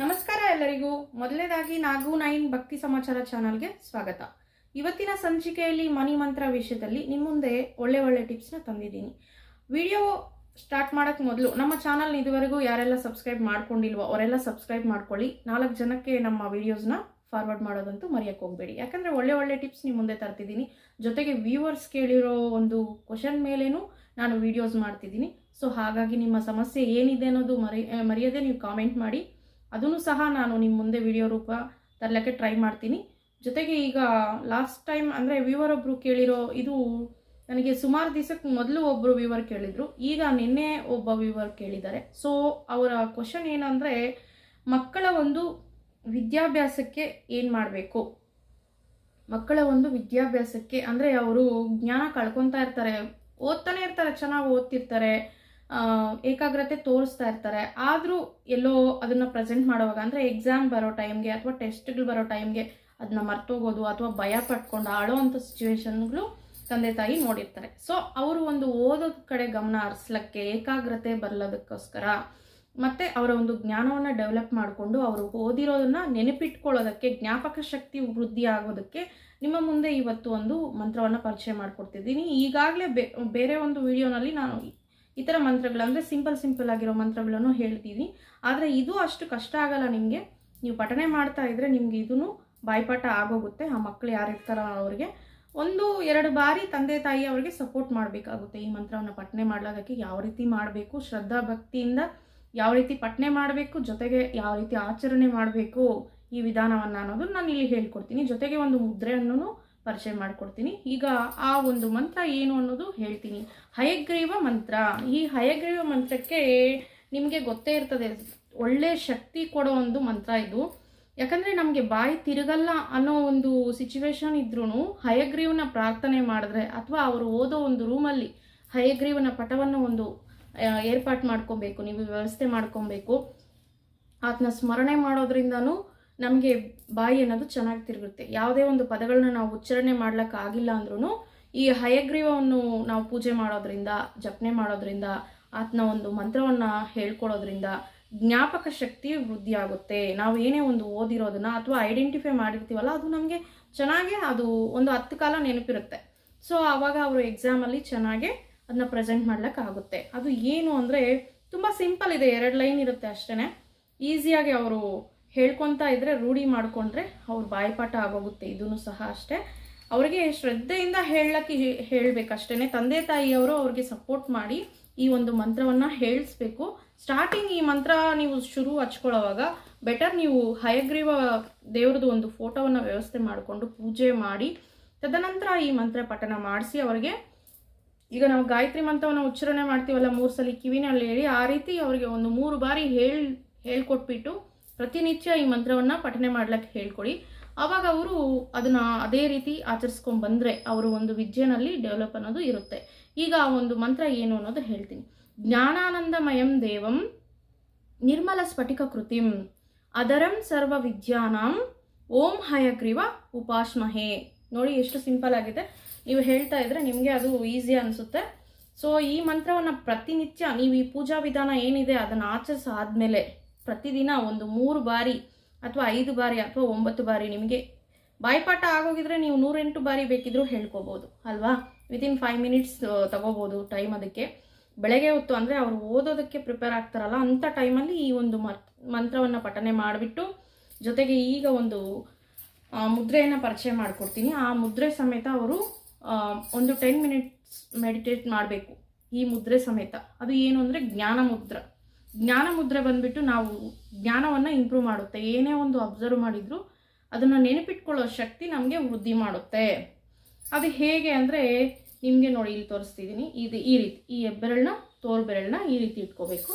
ನಮಸ್ಕಾರ ಎಲ್ಲರಿಗೂ. ಮೊದಲನೇದಾಗಿ ನಾಗು ನೈನ್ ಭಕ್ತಿ ಸಮಾಚಾರ ಚಾನಲ್ಗೆ ಸ್ವಾಗತ. ಇವತ್ತಿನ ಸಂಚಿಕೆಯಲ್ಲಿ ಮನಿ ಮಂತ್ರ ವಿಷಯದಲ್ಲಿ ನಿಮ್ಮ ಮುಂದೆ ಒಳ್ಳೆ ಒಳ್ಳೆ ಟಿಪ್ಸ್ನ ತಂದಿದ್ದೀನಿ. ವಿಡಿಯೋ ಸ್ಟಾರ್ಟ್ ಮಾಡೋಕ್ಕೆ ಮೊದಲು ನಮ್ಮ ಚಾನಲ್ ಇದುವರೆಗೂ ಯಾರೆಲ್ಲ ಸಬ್ಸ್ಕ್ರೈಬ್ ಮಾಡ್ಕೊಂಡಿಲ್ವೋ ಅವರೆಲ್ಲ ಸಬ್ಸ್ಕ್ರೈಬ್ ಮಾಡ್ಕೊಳ್ಳಿ. ನಾಲ್ಕು ಜನಕ್ಕೆ ನಮ್ಮ ವಿಡಿಯೋಸ್ನ ಫಾರ್ವರ್ಡ್ ಮಾಡೋದಂತೂ ಮರೆಯೋಕ್ಕೆ ಹೋಗಬೇಡಿ. ಯಾಕಂದರೆ ಒಳ್ಳೆ ಒಳ್ಳೆ ಟಿಪ್ಸ್ ನಿಮ್ಮ ಮುಂದೆ ತರ್ತಿದ್ದೀನಿ. ಜೊತೆಗೆ ವ್ಯೂವರ್ಸ್ ಕೇಳಿರೋ ಒಂದು ಕ್ವಶನ್ ಮೇಲೇನು ನಾನು ವಿಡಿಯೋಸ್ ಮಾಡ್ತಿದ್ದೀನಿ. ಸೊ ಹಾಗಾಗಿ ನಿಮ್ಮ ಸಮಸ್ಯೆ ಏನಿದೆ ಅನ್ನೋದು ಮರಿ, ಮರೆಯದೇ ಮರೆಯದೆ ನೀವು ಕಾಮೆಂಟ್ ಮಾಡಿ. ಅದನ್ನು ಸಹ ನಾನು ನಿಮ್ಮ ಮುಂದೆ ವಿಡಿಯೋ ರೂಪ ತರಲಿಕ್ಕೆ ಟ್ರೈ ಮಾಡ್ತೀನಿ. ಜೊತೆಗೆ ಈಗ ಲಾಸ್ಟ್ ಟೈಮ್ ಅಂದರೆ ವ್ಯೂವರ್ ಒಬ್ಬರು ಕೇಳಿರೋ ಇದು ನನಗೆ ಸುಮಾರು ದಿವಸಕ್ಕೆ ಮೊದಲು ಒಬ್ಬರು ವ್ಯೂವರ್ ಕೇಳಿದರು. ಈಗ ನಿನ್ನೆ ಒಬ್ಬ ವ್ಯೂವರ್ ಕೇಳಿದ್ದಾರೆ. ಸೊ ಅವರ ಕ್ವಶನ್ ಏನಂದರೆ ಮಕ್ಕಳ ಒಂದು ವಿದ್ಯಾಭ್ಯಾಸಕ್ಕೆ ಏನು ಮಾಡಬೇಕು? ಮಕ್ಕಳ ಒಂದು ವಿದ್ಯಾಭ್ಯಾಸಕ್ಕೆ ಅಂದರೆ ಅವರು ಜ್ಞಾನ ಕಳ್ಕೊತಾ ಇರ್ತಾರೆ, ಓದ್ತಾನೆ ಇರ್ತಾರೆ, ಚೆನ್ನಾಗಿ ಓದ್ತಿರ್ತಾರೆ. ಏಕಾಗ್ರತೆ ತೋರಿಸ್ತಾ ಇರ್ತಾರೆ. ಆದರೂ ಎಲ್ಲೋ ಅದನ್ನು ಪ್ರೆಸೆಂಟ್ ಮಾಡುವಾಗ, ಅಂದರೆ ಎಕ್ಸಾಮ್ ಬರೋ ಟೈಮ್ಗೆ ಅಥವಾ ಟೆಸ್ಟ್ಗಳು ಬರೋ ಟೈಮ್ಗೆ ಅದನ್ನ ಮರ್ತೋಗೋದು ಅಥವಾ ಭಯ ಪಟ್ಕೊಂಡು ಆಡೋ ಅಂಥ ಸಿಚುವೇಶನ್ಗಳು ತಂದೆ ತಾಯಿ ನೋಡಿರ್ತಾರೆ. ಸೊ ಅವರು ಒಂದು ಓದೋದ ಕಡೆ ಗಮನ ಹರಿಸ್ಲಿಕ್ಕೆ, ಏಕಾಗ್ರತೆ ಬರಲೋದಕ್ಕೋಸ್ಕರ ಮತ್ತು ಅವರ ಒಂದು ಜ್ಞಾನವನ್ನು ಡೆವಲಪ್ ಮಾಡಿಕೊಂಡು ಅವರು ಓದಿರೋದನ್ನ ನೆನಪಿಟ್ಕೊಳ್ಳೋದಕ್ಕೆ, ಜ್ಞಾಪಕ ಶಕ್ತಿ ವೃದ್ಧಿ ಆಗೋದಕ್ಕೆ ನಿಮ್ಮ ಮುಂದೆ ಇವತ್ತು ಒಂದು ಮಂತ್ರವನ್ನು ಪರಿಚಯ ಮಾಡಿಕೊಡ್ತಿದ್ದೀನಿ. ಈಗಾಗಲೇ ಬೇರೆ ಒಂದು ವಿಡಿಯೋನಲ್ಲಿ ನಾನು ಈ ಥರ ಮಂತ್ರಗಳು ಅಂದರೆ ಸಿಂಪಲ್ ಸಿಂಪಲ್ ಆಗಿರೋ ಮಂತ್ರಗಳನ್ನು ಹೇಳ್ತೀನಿ ಆದರೆ ಇದು ಅಷ್ಟು ಕಷ್ಟ ಆಗಲ್ಲ ನಿಮಗೆ. ನೀವು ಪಠನೆ ಮಾಡ್ತಾ ಇದ್ದರೆ ನಿಮ್ಗೆ ಇದೂ ಬಾಯ್ಪಾಠ ಆಗೋಗುತ್ತೆ. ಆ ಮಕ್ಕಳು ಯಾರು ಇರ್ತಾರ ಅವ್ರಿಗೆ. ಒಂದು ಎರಡು ಬಾರಿ ತಂದೆ ತಾಯಿ ಅವರಿಗೆ ಸಪೋರ್ಟ್ ಮಾಡಬೇಕಾಗುತ್ತೆ ಈ ಮಂತ್ರವನ್ನು ಪಠನೆ ಮಾಡಲಾಗಕ್ಕೆ. ಯಾವ ರೀತಿ ಮಾಡಬೇಕು, ಶ್ರದ್ಧಾ ಭಕ್ತಿಯಿಂದ ಯಾವ ರೀತಿ ಪಠನೆ ಮಾಡಬೇಕು, ಜೊತೆಗೆ ಯಾವ ರೀತಿ ಆಚರಣೆ ಮಾಡಬೇಕು ಈ ವಿಧಾನವನ್ನು ಅನ್ನೋದು ನಾನು ಇಲ್ಲಿ ಹೇಳ್ಕೊಡ್ತೀನಿ. ಜೊತೆಗೆ ಒಂದು ಮುದ್ರೆಯನ್ನು ಪರಿಚಯ ಮಾಡಿಕೊಡ್ತೀನಿ. ಈಗ ಆ ಒಂದು ಮಂತ್ರ ಏನು ಅನ್ನೋದು ಹೇಳ್ತೀನಿ. ಹಯಗ್ರೀವ ಮಂತ್ರ. ಈ ಹಯಗ್ರೀವ ಮಂತ್ರಕ್ಕೆ ನಿಮಗೆ ಗೊತ್ತೇ ಇರ್ತದೆ. ಒಳ್ಳೆ ಶಕ್ತಿ ಕೊಡೋ ಒಂದು ಮಂತ್ರ ಇದು. ಯಾಕಂದರೆ ನಮಗೆ ಬಾಯಿ ತಿರುಗಲ್ಲ ಅನ್ನೋ ಒಂದು ಸಿಚುವೇಶನ್ ಇದ್ರೂ ಹಯಗ್ರೀವನ ಪ್ರಾರ್ಥನೆ ಮಾಡಿದ್ರೆ ಅಥವಾ ಅವರು ಓದೋ ಒಂದು ರೂಮಲ್ಲಿ ಹಯಗ್ರೀವನ ಪಟವನ್ನು ಒಂದು ಏರ್ಪಾಟ್ ಮಾಡ್ಕೊಬೇಕು, ನೀವು ವ್ಯವಸ್ಥೆ ಮಾಡ್ಕೊಬೇಕು. ಆತನ ಸ್ಮರಣೆ ಮಾಡೋದ್ರಿಂದನೂ ನಮಗೆ ಬಾಯಿ ಅನ್ನೋದು ಚೆನ್ನಾಗಿ ತಿರುಗುತ್ತೆ. ಯಾವುದೇ ಒಂದು ಪದಗಳನ್ನ ನಾವು ಉಚ್ಚಾರಣೆ ಮಾಡ್ಲಿಕ್ಕೆ ಆಗಿಲ್ಲ ಅಂದ್ರೂ ಈ ಹಯಗ್ರೀವವನ್ನು ನಾವು ಪೂಜೆ ಮಾಡೋದ್ರಿಂದ, ಜಪನೆ ಮಾಡೋದ್ರಿಂದ ಆತನ ಒಂದು ಮಂತ್ರವನ್ನು ಹೇಳ್ಕೊಡೋದ್ರಿಂದ ಜ್ಞಾಪಕ ಶಕ್ತಿ ವೃದ್ಧಿ ಆಗುತ್ತೆ. ನಾವು ಏನೇ ಒಂದು ಓದಿರೋದನ್ನ ಅಥವಾ ಐಡೆಂಟಿಫೈ ಮಾಡಿರ್ತೀವಲ್ಲ, ಅದು ನಮಗೆ ಚೆನ್ನಾಗಿ ಅದು ಒಂದು ಹತ್ತು ಕಾಲ ನೆನಪಿರುತ್ತೆ. ಸೊ, ಆವಾಗ ಅವರು ಎಕ್ಸಾಮಲ್ಲಿ ಚೆನ್ನಾಗೆ ಅದನ್ನ ಪ್ರೆಸೆಂಟ್ ಮಾಡ್ಲಿಕ್ಕೆ ಆಗುತ್ತೆ. ಅದು ಏನು ಅಂದರೆ ತುಂಬ ಸಿಂಪಲ್ ಇದೆ. ಎರಡು ಲೈನ್ ಇರುತ್ತೆ ಅಷ್ಟೇ ಈಸಿಯಾಗಿ ಅವರು ಹೇಳ್ಕೊತಾ ಇದ್ರೆ ರೂಢಿ ಮಾಡಿಕೊಂಡ್ರೆ ಅವ್ರ ಬಾಯಿಪಾಠ ಆಗೋಗುತ್ತೆ ಇದೂ ಸಹ ಅಷ್ಟೇ. ಅವರಿಗೆ ಶ್ರದ್ಧೆಯಿಂದ ಹೇಳಕ್ಕೆ ಹೇಳಬೇಕಷ್ಟೇ ತಂದೆ ತಾಯಿಯವರು ಅವ್ರಿಗೆ ಸಪೋರ್ಟ್ ಮಾಡಿ ಈ ಒಂದು ಮಂತ್ರವನ್ನು ಹೇಳಿಸ್ಬೇಕು. ಸ್ಟಾರ್ಟಿಂಗ್ ಈ ಮಂತ್ರ ನೀವು ಶುರು ಹಚ್ಕೊಳ್ಳೋವಾಗ ಬೆಟರ್ ನೀವು ಹಯಗ್ರೀವ ದೇವ್ರದ್ದು ಒಂದು ಫೋಟೋವನ್ನು ವ್ಯವಸ್ಥೆ ಮಾಡಿಕೊಂಡು ಪೂಜೆ ಮಾಡಿ, ತದನಂತರ ಈ ಮಂತ್ರ ಪಠನ ಮಾಡಿಸಿ ಅವರಿಗೆ, ಈಗ ನಾವು ಗಾಯತ್ರಿ ಮಂತ್ರವನ್ನು ಉಚ್ಚಾರಣೆ ಮಾಡ್ತೀವಲ್ಲ ಮೂರು ಸಲ ಕಿವಿನಲ್ಲಿ ಹೇಳಿ, ಆ ರೀತಿ ಅವರಿಗೆ ಒಂದು ಮೂರು ಬಾರಿ ಹೇಳಿ, ಹೇಳ್ಕೊಟ್ಬಿಟ್ಟು ಪ್ರತಿನಿತ್ಯ ಈ ಮಂತ್ರವನ್ನು ಪಠನೆ ಮಾಡ್ಲಿಕ್ಕೆ ಹೇಳ್ಕೊಡಿ. ಆವಾಗ ಅವರು ಅದನ್ನ ಅದೇ ರೀತಿ ಆಚರಿಸ್ಕೊಂಡ್ ಬಂದ್ರೆ ಅವರು ಒಂದು ವಿದ್ಯೆನಲ್ಲಿ ಡೆವಲಪ್ ಅನ್ನೋದು ಇರುತ್ತೆ. ಈಗ ಆ ಒಂದು ಮಂತ್ರ ಏನು ಅನ್ನೋದು ಹೇಳ್ತೀನಿ. ಜ್ಞಾನಾನಂದಮಯಂ ದೇವಂ ನಿರ್ಮಲ ಸ್ಫಟಿಕ ಕೃತಿಂ ಅದರಂ ಸರ್ವ ವಿದ್ಯಾನಾಂ ಓಂ ಹಯಗ್ರೀವ ಉಪಾಶ್ಮಹೇ. ನೋಡಿ ಎಷ್ಟು ಸಿಂಪಲ್ ಆಗಿದೆ. ನೀವು ಹೇಳ್ತಾ ಇದ್ರೆ ನಿಮಗೆ ಅದು ಈಸಿ ಅನಿಸುತ್ತೆ. ಸೊ ಈ ಮಂತ್ರವನ್ನು ಪ್ರತಿನಿತ್ಯ ನೀವು ಈ ಪೂಜಾ ವಿಧಾನ ಏನಿದೆ ಅದನ್ನು ಆಚರಿಸಾದ್ಮೇಲೆ ಪ್ರತಿದಿನ ಒಂದು ಮೂರು ಬಾರಿ ಅಥವಾ ಐದು ಬಾರಿ ಅಥವಾ ಒಂಬತ್ತು ಬಾರಿ ನಿಮಗೆ ಬಾಯ್ಪಾಠ ಆಗೋಗಿದ್ರೆ ನೀವು ನೂರೆಂಟು ಬಾರಿ ಬೇಕಿದ್ರೂ ಹೇಳ್ಕೋಬೋದು, ಅಲ್ವಾ? ವಿತಿನ್ ಫೈವ್ ಮಿನಿಟ್ಸ್ ತಗೋಬೋದು ಟೈಮ್ ಅದಕ್ಕೆ. ಬೆಳಗ್ಗೆ ಹೊತ್ತು ಅಂದರೆ ಅವರು ಓದೋದಕ್ಕೆ ಪ್ರಿಪೇರ್ ಆಗ್ತಾರಲ್ಲ ಅಂಥ ಟೈಮಲ್ಲಿ ಈ ಒಂದು ಮಂತ್ರವನ್ನು ಪಠನೆ ಮಾಡಿಬಿಟ್ಟು ಜೊತೆಗೆ ಈಗ ಒಂದು ಮುದ್ರೆಯನ್ನು ಪರಿಚಯ ಮಾಡಿಕೊಡ್ತೀನಿ. ಆ ಮುದ್ರೆ ಸಮೇತ ಅವರು ಒಂದು ಟೆನ್ ಮಿನಿಟ್ಸ್ ಮೆಡಿಟೇಟ್ ಮಾಡಬೇಕು. ಈ ಮುದ್ರೆ ಸಮೇತ. ಅದು ಏನು ಅಂದರೆ ಜ್ಞಾನ ಮುದ್ರ. ಜ್ಞಾನ ಮುದ್ರೆ ಬಂದ್ಬಿಟ್ಟು ನಾವು ಜ್ಞಾನವನ್ನು ಇಂಪ್ರೂವ್ ಮಾಡುತ್ತೆ. ಏನೇ ಒಂದು ಅಬ್ಸರ್ವ್ ಮಾಡಿದ್ರು ಅದನ್ನು ನೆನಪಿಟ್ಕೊಳ್ಳೋ ಶಕ್ತಿ ನಮಗೆ ವೃದ್ಧಿ ಮಾಡುತ್ತೆ. ಅದು ಹೇಗೆ ಅಂದರೆ ನಿಮಗೆ ನೋಡಿ ಇಲ್ಲಿ ತೋರಿಸ್ತಿದ್ದೀನಿ ಇದು ಈ ರೀತಿ, ಈ ಹೆಬ್ಬೆರಳನ್ನ ತೋರು ಬೆರಳನ್ನ ಈ ರೀತಿ ಇಟ್ಕೋಬೇಕು.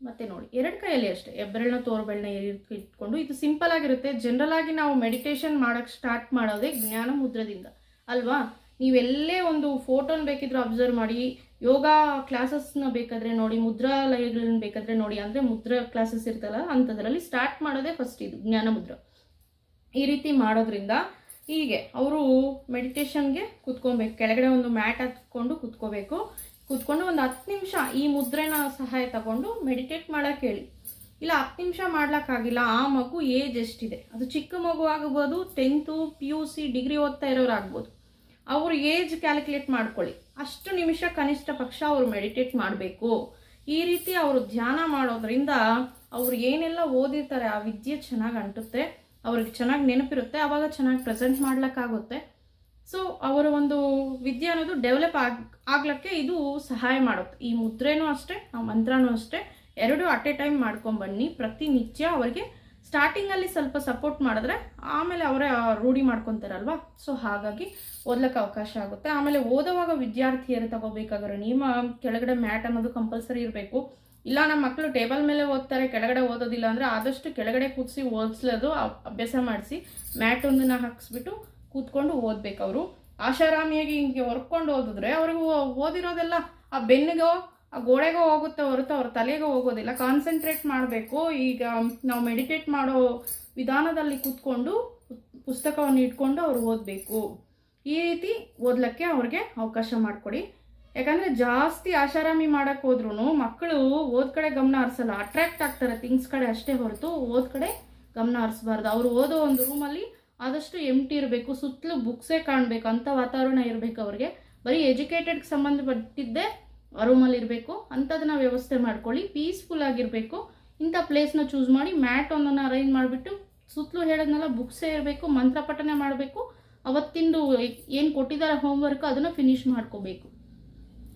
ಮತ್ತು ನೋಡಿ, ಎರಡು ಕೈಯಲ್ಲಿ ಅಷ್ಟೇ, ಹೆಬ್ಬೆರಳನ್ನ ತೋರು ಬೆರಳನ್ನ ಈ ರೀತಿ ಇಟ್ಕೊಂಡು, ಇದು ಸಿಂಪಲ್ ಆಗಿರುತ್ತೆ. ಜನರಲ್ ಆಗಿ ನಾವು ಮೆಡಿಟೇಷನ್ ಮಾಡೋಕ್ಕೆ ಸ್ಟಾರ್ಟ್ ಮಾಡೋದೇ ಜ್ಞಾನ ಮುದ್ರದಿಂದ ಅಲ್ವಾ? ನೀವೆಲ್ಲೇ ಒಂದು ಫೋಟೋನ ಬೇಕಿದ್ರೆ ಅಬ್ಸರ್ವ್ ಮಾಡಿ ಯೋಗ ಕ್ಲಾಸಸ್ನ ಬೇಕಾದ್ರೆ ನೋಡಿ ಮುದ್ರಾಲಯಗಳನ್ನ ಬೇಕಾದ್ರೆ ನೋಡಿ, ಅಂದರೆ ಮುದ್ರಾ ಕ್ಲಾಸಸ್ ಇರ್ತಲ್ಲ ಅಂಥದ್ರಲ್ಲಿ ಸ್ಟಾರ್ಟ್ ಮಾಡೋದೇ ಫಸ್ಟ್ ಇದು, ಜ್ಞಾನ ಮುದ್ರ. ಈ ರೀತಿ ಮಾಡೋದ್ರಿಂದ ಹೀಗೆ, ಅವರು ಮೆಡಿಟೇಷನ್ಗೆ ಕುತ್ಕೊಬೇಕು, ಕೆಳಗಡೆ ಒಂದು ಮ್ಯಾಟ್ ಹಾಕ್ಕೊಂಡು ಕೂತ್ಕೋಬೇಕು. ಕುತ್ಕೊಂಡು ಒಂದು ಹತ್ತು ನಿಮಿಷ ಈ ಮುದ್ರೆನ ಸಹಾಯ ತಗೊಂಡು ಮೆಡಿಟೇಟ್ ಮಾಡೋಕೆ ಹೇಳಿ. ಇಲ್ಲ, ಹತ್ತು ನಿಮಿಷ ಮಾಡ್ಲಿಕ್ಕಾಗಿಲ್ಲ, ಆ ಮಗು ಏಜ್ ಎಷ್ಟಿದೆ? ಅದು ಚಿಕ್ಕ ಮಗು ಆಗ್ಬೋದು tenth P U C degree ಓದ್ತಾ ಇರೋರು ಆಗ್ಬೋದು ಅವ್ರ ಏಜ್ ಕ್ಯಾಲ್ಕುಲೇಟ್ ಮಾಡ್ಕೊಳ್ಳಿ. ಅಷ್ಟು ನಿಮಿಷ ಕನಿಷ್ಠ ಪಕ್ಷ ಅವ್ರು ಮೆಡಿಟೇಟ್ ಮಾಡಬೇಕು. ಈ ರೀತಿ ಅವರು ಧ್ಯಾನ ಮಾಡೋದ್ರಿಂದ ಅವ್ರು ಏನೆಲ್ಲ ಓದಿರ್ತಾರೆ ಆ ವಿದ್ಯೆ ಚೆನ್ನಾಗಿ ಅಂಟುತ್ತೆ, ಅವ್ರಿಗೆ ಚೆನ್ನಾಗಿ ನೆನಪಿರುತ್ತೆ ಆವಾಗ ಚೆನ್ನಾಗಿ ಪ್ರೆಸೆಂಟ್ ಮಾಡ್ಲಿಕ್ಕಾಗುತ್ತೆ. ಸೊ, ಅವರ ಒಂದು ವಿದ್ಯೆ ಅನ್ನೋದು ಡೆವಲಪ್ ಆಗಿ, ಆಗ್ಲಿಕ್ಕೆ ಇದು ಸಹಾಯ ಮಾಡುತ್ತೆ. ಈ ಮುದ್ರೆನೂ ಅಷ್ಟೇ, ಆ ಮಂತ್ರನೂ ಅಷ್ಟೇ, ಎರಡು ಅಟ್ ಎ ಟೈಮ್ ಮಾಡ್ಕೊಂಬನ್ನಿ ಪ್ರತಿನಿತ್ಯ ಅವರಿಗೆ ಸ್ಟಾರ್ಟಿಂಗಲ್ಲಿ ಸ್ವಲ್ಪ ಸಪೋರ್ಟ್ ಮಾಡಿದ್ರೆ ಆಮೇಲೆ ಅವರೇ ರೂಢಿ ಮಾಡ್ಕೊತಾರಲ್ವ? ಸೊ ಹಾಗಾಗಿ ಓದ್ಲಿಕ್ಕೆ ಅವಕಾಶ ಆಗುತ್ತೆ. ಆಮೇಲೆ ಓದುವಾಗ ವಿದ್ಯಾರ್ಥಿಯರು ತಗೋಬೇಕಾಗಿರೋ ನಿಯಮ, ಕೆಳಗಡೆ ಮ್ಯಾಟ್ ಅನ್ನೋದು ಕಂಪಲ್ಸರಿ ಇರಬೇಕು. ಇಲ್ಲ, ನಮ್ಮ ಮಕ್ಕಳು ಟೇಬಲ್ ಮೇಲೆ ಓದ್ತಾರೆ, ಕೆಳಗಡೆ ಓದೋದಿಲ್ಲ ಅಂದರೆ ಆದಷ್ಟು ಕೆಳಗಡೆ ಕೂರಿಸಿ ಓದಿಸ್ಲೋದು ಅಭ್ಯಾಸ ಮಾಡಿಸಿ ಮ್ಯಾಟ್ ಒಂದನ್ನ ಹಾಕಿಸ್ಬಿಟ್ಟು ಕೂತ್ಕೊಂಡು ಓದ್ಬೇಕು ಅವರು. ಆಶಾರಾಮಿಯಾಗಿ ಹಿಂಗೆ ಹೊರ್ಕೊಂಡು ಓದಿದ್ರೆ ಅವ್ರಿಗೆ ಓದಿರೋದೆಲ್ಲ ಆ ಬೆನ್ನಿಗೋ ಗೋಡೆಗೋ ಹೋಗುತ್ತೆ ಹೊರತು ಅವ್ರ ತಲೆಗೂ ಹೋಗೋದಿಲ್ಲ. ಕಾನ್ಸಂಟ್ರೇಟ್ ಮಾಡಬೇಕು. ಈಗ ನಾವು ಮೆಡಿಟೇಟ್ ಮಾಡೋ ವಿಧಾನದಲ್ಲಿ ಕೂತ್ಕೊಂಡು ಪುಸ್ತಕವನ್ನು ಇಟ್ಕೊಂಡು ಅವ್ರು ಓದಬೇಕು. ಈ ರೀತಿ ಓದ್ಲಿಕ್ಕೆ ಅವ್ರಿಗೆ ಅವಕಾಶ ಮಾಡಿಕೊಡಿ. ಯಾಕಂದರೆ ಜಾಸ್ತಿ ಆಶಾರಾಮಿ ಮಾಡೋಕ್ಕೆ ಹೋದ್ರೂ ಮಕ್ಕಳು ಓದ್ ಕಡೆ ಗಮನ ಹರಿಸಲ್ಲ. ಅಟ್ರಾಕ್ಟ್ ಆಗ್ತಾರೆ ಥಿಂಗ್ಸ್ ಕಡೆ ಅಷ್ಟೇ ಹೊರತು ಓದ್ ಕಡೆ ಗಮನ ಹರಿಸಬಾರ್ದು. ಅವ್ರು ಓದೋ ಒಂದು ರೂಮಲ್ಲಿ ಆದಷ್ಟು ಎಂಟಿ ಇರಬೇಕು. ಸುತ್ತಲೂ ಬುಕ್ಸೇ ಕಾಣಬೇಕು. ಅಂಥ ವಾತಾವರಣ ಇರಬೇಕು ಅವ್ರಿಗೆ. ಬರೀ ಎಜುಕೇಟೆಡ್ಗೆ ಸಂಬಂಧಪಟ್ಟಿದ್ದೇ ರೂಮಲ್ಲಿ ಇರಬೇಕು ಅಂಥದನ್ನ ವ್ಯವಸ್ಥೆ ಮಾಡ್ಕೊಳ್ಳಿ ಪೀಸ್ಫುಲ್ ಆಗಿರಬೇಕು. ಇಂಥ ಪ್ಲೇಸ್ನ ಚೂಸ್ ಮಾಡಿ ಮ್ಯಾಟ್ ಒಂದನ್ನು ಅರೇಂಜ್ ಮಾಡಿಬಿಟ್ಟು, ಸುತ್ತಲೂ ಹೇಳೋದ್ನೆಲ್ಲ ಬುಕ್ಸೇ ಇರಬೇಕು ಮಂತ್ರಪಠನೆ ಮಾಡಬೇಕು. ಅವತ್ತಿಂದು ಏನು ಕೊಟ್ಟಿದ್ದಾರೆ ಹೋಮ್ವರ್ಕ್ ಅದನ್ನು ಫಿನಿಶ್ ಮಾಡ್ಕೋಬೇಕು.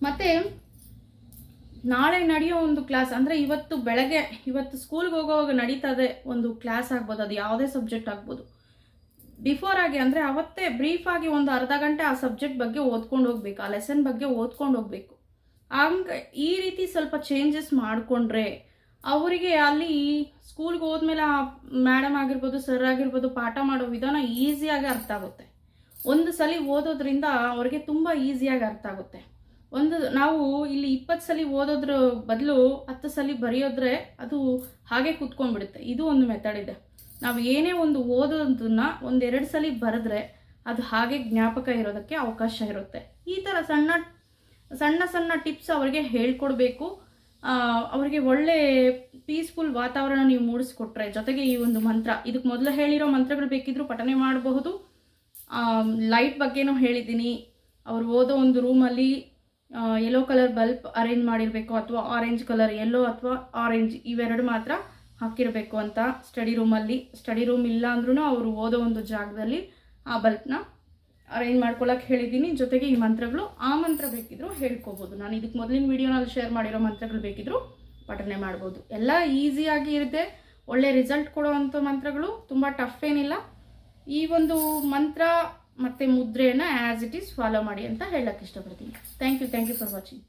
ಮತ್ತು, ನಾಳೆ ನಡೆಯೋ ಒಂದು ಕ್ಲಾಸ್ ಅಂದರೆ ಇವತ್ತು ಬೆಳಗ್ಗೆ, ಇವತ್ತು ಸ್ಕೂಲ್ಗೆ ಹೋಗೋವಾಗ ನಡೀತದೆ ಒಂದು ಕ್ಲಾಸ್ ಆಗ್ಬೋದು, ಅದು ಯಾವುದೇ ಸಬ್ಜೆಕ್ಟ್ ಆಗ್ಬೋದು. ಬಿಫೋರ್ ಆಗಿ ಅಂದರೆ ಅವತ್ತೇ ಬ್ರೀಫ್ ಆಗಿ ಒಂದು ಅರ್ಧ ಗಂಟೆ ಆ ಸಬ್ಜೆಕ್ಟ್ ಬಗ್ಗೆ ಓದ್ಕೊಂಡು ಹೋಗ್ಬೇಕು, ಆ ಲೆಸನ್ ಬಗ್ಗೆ ಓದ್ಕೊಂಡು ಹೋಗ್ಬೇಕು. ಹಂಗೆ ಈ ರೀತಿ ಸ್ವಲ್ಪ ಚೇಂಜಸ್ ಮಾಡಿಕೊಂಡ್ರೆ ಅವರಿಗೆ ಅಲ್ಲಿ ಸ್ಕೂಲ್ಗೆ ಹೋದ್ಮೇಲೆ ಆ ಮೇಡಮ್ ಆಗಿರ್ಬೋದು ಸರ್ ಆಗಿರ್ಬೋದು ಪಾಠ ಮಾಡೋ ವಿಧಾನ ಈಸಿಯಾಗಿ ಅರ್ಥ ಆಗುತ್ತೆ. ಒಂದು ಸಲ ಓದೋದ್ರಿಂದ ಅವ್ರಿಗೆ ತುಂಬ ಈಸಿಯಾಗಿ ಅರ್ಥ ಆಗುತ್ತೆ. ಒಂದು ನಾವು ಇಲ್ಲಿ ಇಪ್ಪತ್ತು ಸಲ ಓದೋದ್ರ ಬದಲು ಹತ್ತು ಸಲ ಬರೆಯೋದ್ರೆ ಅದು ಹಾಗೆ ಕೂತ್ಕೊಂಡ್ಬಿಡುತ್ತೆ. ಇದು ಒಂದು ಮೆಥಡ್ ಇದೆ. ನಾವು ಏನೇ ಒಂದು ಓದೋದನ್ನ ಒಂದೆರಡು ಸಲ ಬರೆದ್ರೆ ಅದು ಹಾಗೆ ಜ್ಞಾಪಕ ಇರೋದಕ್ಕೆ ಅವಕಾಶ ಇರುತ್ತೆ. ಈ ಥರ ಸಣ್ಣ ಸಣ್ಣ ಸಣ್ಣ ಟಿಪ್ಸ್ ಅವರಿಗೆ ಹೇಳ್ಕೊಡ್ಬೇಕು. ಅವರಿಗೆ ಒಳ್ಳೆ ಪೀಸ್ಫುಲ್ ವಾತಾವರಣ ನೀವು ಮೂಡಿಸ್ಕೊಟ್ರೆ, ಜೊತೆಗೆ ಈ ಒಂದು ಮಂತ್ರ ಇದಕ್ಕೆ ಮೊದಲು ಹೇಳಿರೋ ಮಂತ್ರಗಳು ಬೇಕಿದ್ರೂ ಪಠನೆ ಮಾಡಬಹುದು. ಲೈಟ್ ಬಗ್ಗೆನೂ ಹೇಳಿದ್ದೀನಿ. ಅವ್ರು ಓದೋ ಒಂದು ರೂಮಲ್ಲಿ ಯೆಲ್ಲೋ ಕಲರ್ ಬಲ್ಬ್ ಅರೇಂಜ್ ಮಾಡಿರಬೇಕು, ಅಥವಾ ಆರೆಂಜ್ ಕಲರ್ ಯೆಲ್ಲೋ ಅಥವಾ ಆರೆಂಜ್ ಇವೆರಡು ಮಾತ್ರ ಹಾಕಿರಬೇಕು ಅಂತ ಸ್ಟಡಿ ರೂಮಲ್ಲಿ ಸ್ಟಡಿ ರೂಮ್ ಇಲ್ಲ ಅಂದ್ರೂ ಅವರು ಓದೋ ಒಂದು ಜಾಗದಲ್ಲಿ ಆ ಬಲ್ಬ್ನ ಅರೇಂಜ್ ಮಾಡ್ಕೊಳಕ್ಕೆ ಹೇಳಿದ್ದೀನಿ ಜೊತೆಗೆ ಈ ಮಂತ್ರಗಳು, ಆ ಮಂತ್ರ ಬೇಕಿದ್ರು ಹೇಳ್ಕೊಬೋದು. ನಾನು ಇದಕ್ಕೆ ಮೊದಲಿನ ವೀಡಿಯೋನಲ್ಲಿ ಶೇರ್ ಮಾಡಿರೋ ಮಂತ್ರಗಳು ಬೇಕಿದ್ರು ಪಠನೆ ಮಾಡ್ಬೋದು. ಎಲ್ಲ ಈಸಿಯಾಗಿ ಇರುತ್ತೆ. ಒಳ್ಳೆ ರಿಸಲ್ಟ್ ಕೊಡುವಂಥ ಮಂತ್ರಗಳು. ತುಂಬ ಟಫ್ ಏನಿಲ್ಲ. ಈ ಒಂದು ಮಂತ್ರ ಮತ್ತು ಮುದ್ರೆಯನ್ನು ಆ್ಯಸ್ ಇಟ್ ಈಸ್ ಫಾಲೋ ಮಾಡಿ ಅಂತ ಹೇಳಕ್ಕೆ ಇಷ್ಟಪಡ್ತೀನಿ. Thank you thank you for watching